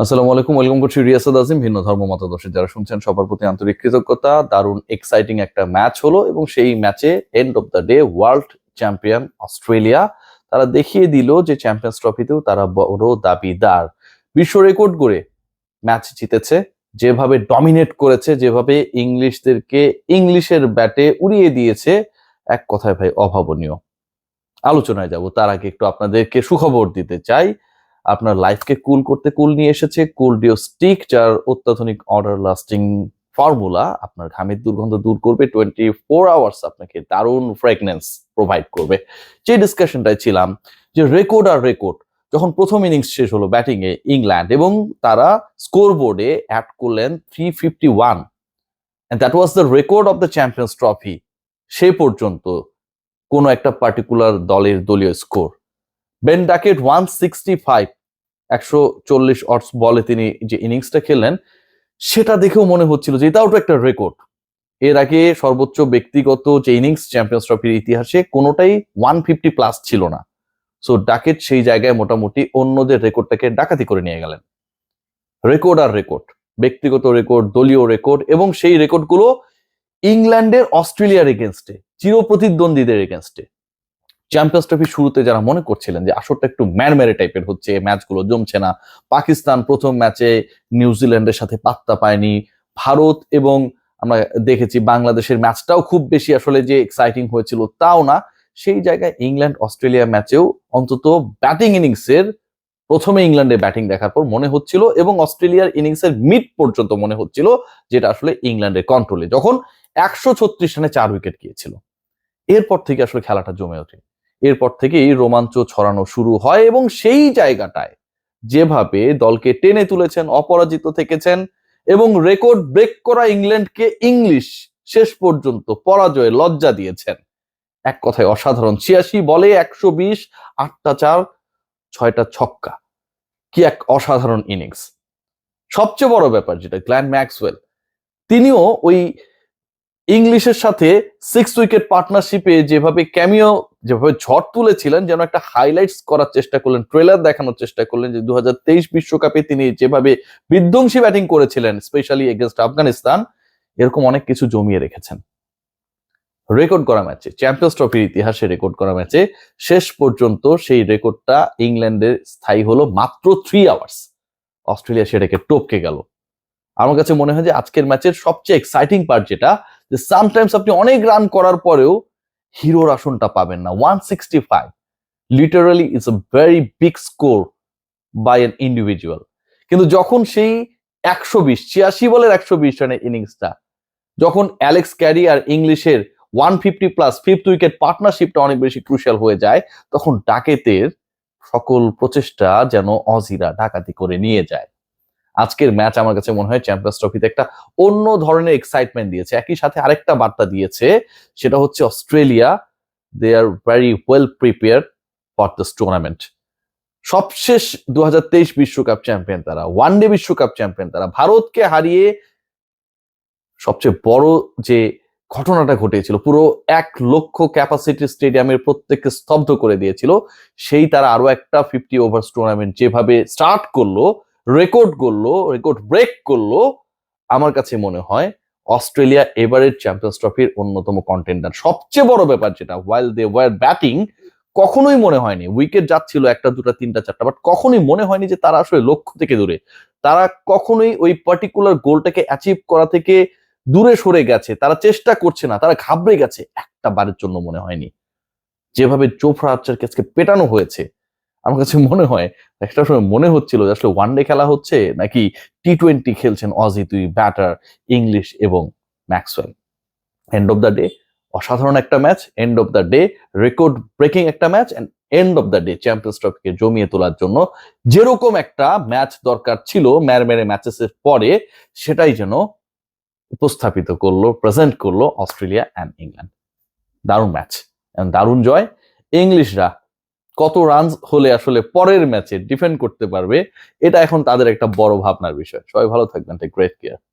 আসসালামু আলাইকুম, ওয়েলকাম করছি রিয়াসাদ আজিম ভিন্ন ধর্ম মতাদর্শী। যারা শুনছেন, সবার প্রতি আন্তরিক কৃতজ্ঞতা, দারুণ এক্সাইটিং একটা ম্যাচ হলো এবং সেই ম্যাচে end of the day world champion Australia তারা দেখিয়ে দিল যে চ্যাম্পিয়ন্স ট্রফিতেও তারা বড় দাবিদার। বিশ্ব রেকর্ড করে ম্যাচ জিতেছে, যেভাবে ডমিনেট করেছে, যেভাবে ইংলিশদেরকে ইংলিশের ব্যাটে উড়িয়ে দিয়েছে, এক কথায় ভাই অভাবনীয়। আলোচনায় যাব, তার আগে একটু আপনাদেরকে সুখবর দিতে চাই। আপনার লাইফকে কুল করতে কুল নিয়ে এসেছে। কুল ডিও স্টিক যার অত্যাধুনিক অর্ডার লাস্টিং ফর্মুলা আপনার ঘামের দুর্গন্ধ দূর করবে টোয়েন্টি ফোর আওয়ার্স আপনাকে দারুণ ফ্রেগনেন্স প্রোভাইড করবে। যে ডিসকাশনটায় ছিলাম যে রেকর্ড আর রেকর্ড যখন প্রথম ইনিংস শেষ হলো ব্যাটিং এ ইংল্যান্ড এবং তারা স্কোর বোর্ডে অ্যাড করলেন three fifty one that was the record of the champions trophy সে পর্যন্ত কোনো একটা পার্টিকুলার দলের দলীয় score Ben Duckett one sixty five একশো চল্লিশ অটস বলে তিনি যে ইনিংসটা খেললেন, সেটা দেখেও মনে হচ্ছিল যে এটাও তো একটা রেকর্ড এর আগে সর্বোচ্চ ব্যক্তিগত যে ইনিংস চ্যাম্পিয়ন্স ট্রফির ইতিহাসে কোনোটাই ওয়ান ফিফটি প্লাস ছিল না। সো ডাকেট সেই জায়গায় মোটামুটি অন্যদের রেকর্ডটাকে ডাকাতি করে নিয়ে গেলেন। রেকর্ড আর রেকর্ড ব্যক্তিগত রেকর্ড দলীয় রেকর্ড এবং সেই রেকর্ডগুলো ইংল্যান্ডের অস্ট্রেলিয়ার এগেনস্টে চিরপ্রতিদ্বন্দ্বীদের এগেনস্টে চ্যাম্পিয়ন্স ট্রফি শুরুতে যারা মনে করছিলেন যে আসরটা একটু ম্যারমেরে টাইপের হচ্ছে ম্যাচগুলো জমছে না। পাকিস্তান প্রথম ম্যাচে নিউজিল্যান্ডের সাথে পাত্তা পায়নি। ভারত এবং আমরা দেখেছি বাংলাদেশের ম্যাচটাও খুব বেশি আসলে যে এক্সাইটিং হয়েছিল তাও না। সেই জায়গায় ইংল্যান্ড অস্ট্রেলিয়া ম্যাচেও অন্তত ব্যাটিং ইনিংসের প্রথমে ইংল্যান্ডে ব্যাটিং দেখার পর মনে হচ্ছিল এবং অস্ট্রেলিয়ার ইনিংসের মিড পর্যন্ত মনে হচ্ছিল যেটা আসলে ইংল্যান্ডের কন্ট্রোলে যখন একশো ছত্রিশ রানে চার উইকেট গিয়েছিল। এরপর থেকে আসলে খেলাটা জমে ওঠে এরপর থেকেই রোমাঞ্চ ছড়ানো শুরু হয় এবং সেই জায়গাটায় যেভাবে দলকে টেনে তুলেছেন, অপরাজিত থেকেছেন এবং রেকর্ড ব্রেক করা ইংল্যান্ডকে ইংলিশ শেষ পর্যন্ত পরাজয়ে লজ্জা দিয়েছেন। এক কথায় অসাধারণ, ছিয়াশি বলে একশো বিশ, আটটা চার, ছয়টা ছক্কা। কি এক অসাধারণ ইনিংস। সবচেয়ে বড় ব্যাপার যেটা, গ্ল্যান ম্যাক্সওয়েল, তিনিও ওই ইংলিশের সাথে সিক্স উইকেট পার্টনারশিপে যেভাবে ক্যামিও যেভাবে ঝড় তুলেছিলেন, যেন একটা হাইলাইটস করার চেষ্টা করলেন ট্রেলার দেখানোর চেষ্টা করলেন যে দু বিশ্বকাপে তিনি যেভাবে বিধ্বংসী ব্যাটিং করেছিলেন স্পেশালি এগেনস্ট আফগানিস্তান, এরকম অনেক কিছু জমিয়ে রেখেছেন। রেকর্ড করা ম্যাচে চ্যাম্পিয়ন্স ট্রফির ইতিহাসে রেকর্ড করা ম্যাচে শেষ পর্যন্ত সেই রেকর্ডটা ইংল্যান্ডের স্থায়ী হলো মাত্র থ্রি আওয়ার্স অস্ট্রেলিয়া সেটাকে টপকে গেল। আমার কাছে মনে হয় যে আজকের ম্যাচের সবচেয়ে এক্সাইটিং পার্ট যেটা, যে সামটাইমস আপনি অনেক রান করার পরেও হিরোর আসনটা পাবেন না। One sixty five literally it's a very big score by an individual কিন্তু যখন সেই একশো বিশ, ছিয়াশি বলের একশো বিশ রানের ইনিংসটা, যখন অ্যালেক্স ক্যারি আর ইংলিশের one fifty plus fifth wicket পার্টনারশিপটা অনেক বেশি ক্রুশিয়াল হয়ে যায়, তখন ডাকেতের সকল প্রচেষ্টা যেন অজিরা ডাকাতি করে নিয়ে যায়। আজকের ম্যাচ আমার কাছে মনে হয় চ্যাম্পিয়ন্স ট্রফিতে একটা অন্য ধরনের এক্সাইটমেন্ট দিয়েছে। একই সাথে আরেকটা বার্তা দিয়েছে, সেটা হচ্ছে Australia they are very well prepare for this tournament সবশেষ দু বিশ্বকাপ চ্যাম্পিয়ন তারা ওয়ান ডে বিশ্বকাপ চ্যাম্পিয়ন তারা। ভারতকে হারিয়ে সবচেয়ে বড় যে ঘটনাটা ঘটেছিল, পুরো এক লক্ষ ক্যাপাসিটি স্টেডিয়ামের প্রত্যেককে স্তব্ধ করে দিয়েছিল। সেই তারা আরও একটা ফিফটি ওভার্স টুর্নামেন্ট যেভাবে স্টার্ট করল রেকর্ড করল রেকর্ড ব্রেক করল, আমার কাছে মনে হয় অস্ট্রেলিয়া এবারের চ্যাম্পিয়ন্স ট্রফির অন্যতম কন্টেন্ডার সবচেয়ে বড় ব্যাপার যেটা ওয়াইল দে ওয়ার ব্যাটিং কখনোই মনে হয়নি। উইকেট যাচ্ছিল একটা, দুটা, তিনটা, চারটা বাট কখনোই মনে হয়নি যে তারা আসলে লক্ষ্য থেকে দূরে। তারা কখনোই ওই পার্টিকুলার গোলটাকে অ্যাচিভ করা থেকে দূরে সরে গেছে। তারা চেষ্টা করছে না, তারা ঘাবড়ে গেছে। একটা বারের জন্য মনে হয়নি। যেভাবে জোফরা আর্চারকে আজকে পেটানো হয়েছে আমার কাছে মনে হয়, একটা সময় মনে হচ্ছিল যে আসলে ওয়ান ডে খেলা হচ্ছে, নাকি টি টোয়েন্টি খেলছেন অজি তুই ব্যাটার ইংলিশ এবং Maxwell end of the day অসাধারণ একটা match end of the day record breaking একটা match end end of the day champions ট্রফিকে জমিয়ে তোলার জন্য যেরকম একটা ম্যাচ দরকার ছিল ম্যার মেরে ম্যাচেসের পরে, সেটাই যেন উপস্থাপিত করল প্রেজেন্ট করল অস্ট্রেলিয়া অ্যান্ড ইংল্যান্ড দারুণ ম্যাচ দারুণ জয়। ইংলিশরা কত রান হলে আসলে পরের ম্যাচে ডিফেন্ড করতে পারবে, এটা এখন তাদের একটা বড় ভাবনার বিষয়। সবাই ভালো থাকবেন। Take great care